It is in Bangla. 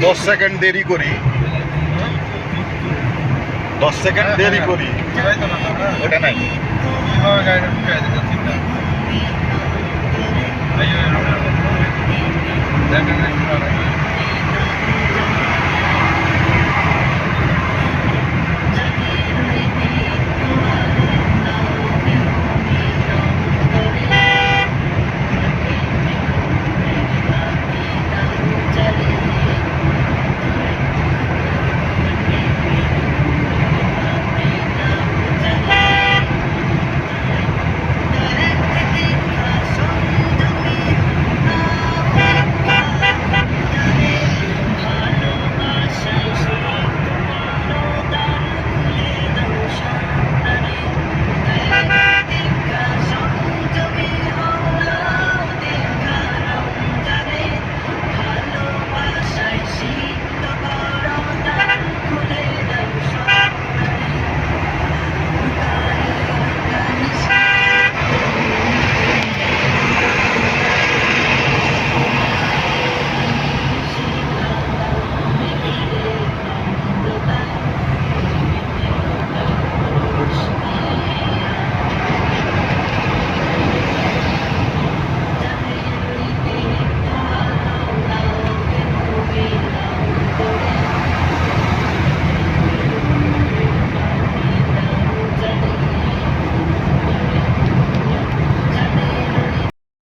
দশ সেকেন্ড দেরি করি। দশ সেকেন্ড দেরি করি। ওটা নাই। দেখা